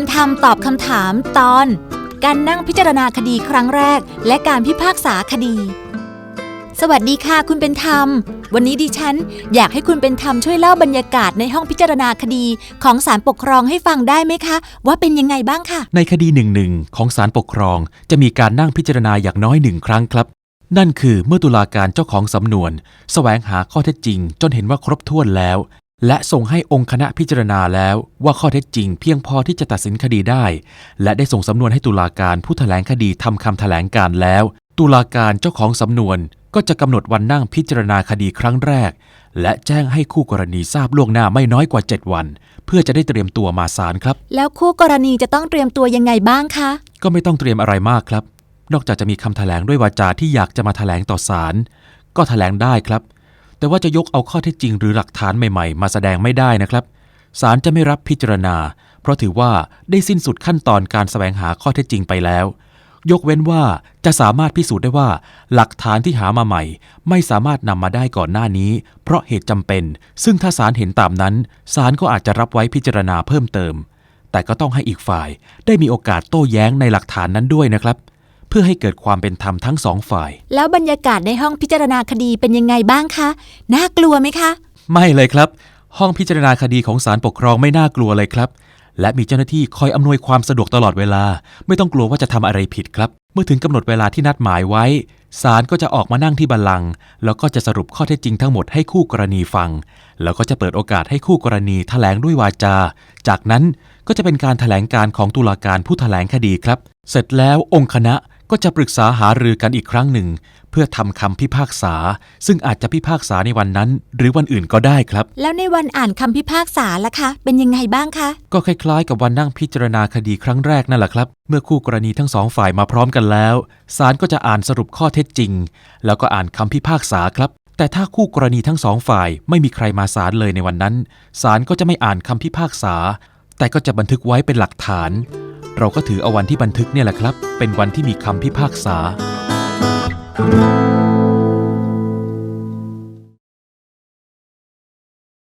เป็นธรรมตอบคำถามตอน การนั่งพิจารณาคดีครั้งแรก และการพิพากษาคดี สวัสดีค่ะคุณเป็นธรรม วันนี้ดิฉัน อยากให้คุณเป็นธรรมช่วยเล่าบรรยากาศในห้องพิจารณาคดีของศาลปกครองให้ฟังได้ไหมคะ ว่าเป็นยังไงบ้างค่ะ ในคดีหนึ่งหนึ่งของศาลปกครอง จะมีการนั่งพิจารณาอย่างน้อยหนึ่งครั้งครับ นั่นคือเมื่อตุลาการเจ้าของสำนวน แสวงหาข้อเท็จจริง จนเห็นว่าครบถ้วนแล้ว และส่งให้องค์คณะพิจารณาแล้วว่าข้อเท็จจริงเพียงพอที่จะตัดสินคดีได้ และได้ส่งสำนวนให้ตุลาการผู้แถลงคดีทำคำแถลงการแล้ว ตุลาการเจ้าของสำนวนก็จะกำหนดวันนั่งพิจารณาคดีครั้งแรก และแจ้งให้คู่กรณีทราบล่วงหน้าไม่น้อยกว่า 7 วัน เพื่อจะได้เตรียมตัวมาศาลครับ แล้วคู่กรณีจะต้องเตรียมตัวยังไงบ้างคะ ก็ไม่ต้องเตรียมอะไรมากครับ นอกจากจะมีคำแถลงด้วยวาจาที่อยากจะมาแถลงต่อศาลก็แถลงได้ครับ แต่ว่าจะยกเอาข้อเท็จจริงหรือหลักฐานใหม่ๆ มาแสดงไม่ได้นะครับศาลจะไม่รับพิจารณา เพราะถือว่าได้สิ้นสุดขั้นตอนการแสวงหาข้อเท็จจริงไปแล้ว ยกเว้นว่าจะสามารถพิสูจน์ได้ว่า หลักฐานที่หามาใหม่ ไม่สามารถนำมาได้ก่อนหน้านี้ เพราะเหตุจำเป็น ซึ่งถ้าศาลเห็นตามนั้นศาลก็อาจจะรับไว้พิจารณาเพิ่มเติม แต่ก็ต้องให้อีกฝ่ายได้มีโอกาสโต้แย้งในหลักฐานนั้นด้วยนะครับ เพื่อให้เกิดความเป็นธรรมทั้งสองฝ่าย แล้วบรรยากาศในห้องพิจารณาคดีเป็นยังไงบ้างคะ น่ากลัวไหมคะ ไม่เลยครับ ห้องพิจารณาคดีของศาลปกครองไม่น่ากลัวเลยครับ และมีเจ้าหน้าที่คอยอำนวยความสะดวกตลอดเวลา ไม่ต้องกลัวว่าจะทำอะไรผิดครับ เมื่อถึงกำหนดเวลาที่นัดหมายไว้ศาลก็จะออกมานั่งที่บัลลังก์แล้วก็จะสรุปข้อเท็จจริงทั้งหมดให้คู่กรณีฟัง แล้วก็จะเปิดโอกาสให้คู่กรณีแถลงด้วยวาจา จากนั้นก็จะเป็นการแถลงการของตุลาการผู้แถลงคดีครับ เสร็จแล้วองค์คณะ ก็จะปรึกษาหารือกันอีกครั้งหนึ่ง เพื่อทำคำพิพากษา ซึ่งอาจจะพิพากษาในวันนั้น หรือวันอื่นก็ได้ครับ แล้วในวันอ่านคำพิพากษาล่ะคะ เป็นยังไงบ้างคะ ก็คล้ายๆ กับวันนั่งพิจารณาคดีครั้งแรกนั่นแหละครับ เมื่อคู่กรณีทั้งสองฝ่ายมาพร้อมกันแล้วศาลก็จะอ่านสรุปข้อเท็จจริง แล้วก็อ่านคำพิพากษาครับ แต่ถ้าคู่กรณีทั้งสองฝ่ายไม่มีใครมาศาลเลยในวันนั้นศาลก็จะไม่อ่านคำพิพากษา แต่ก็จะบันทึกไว้เป็นหลักฐาน เราก็ถือเอาวันที่บันทึกเนี่ยแหละครับ เป็นวันที่มีคำพิพากษา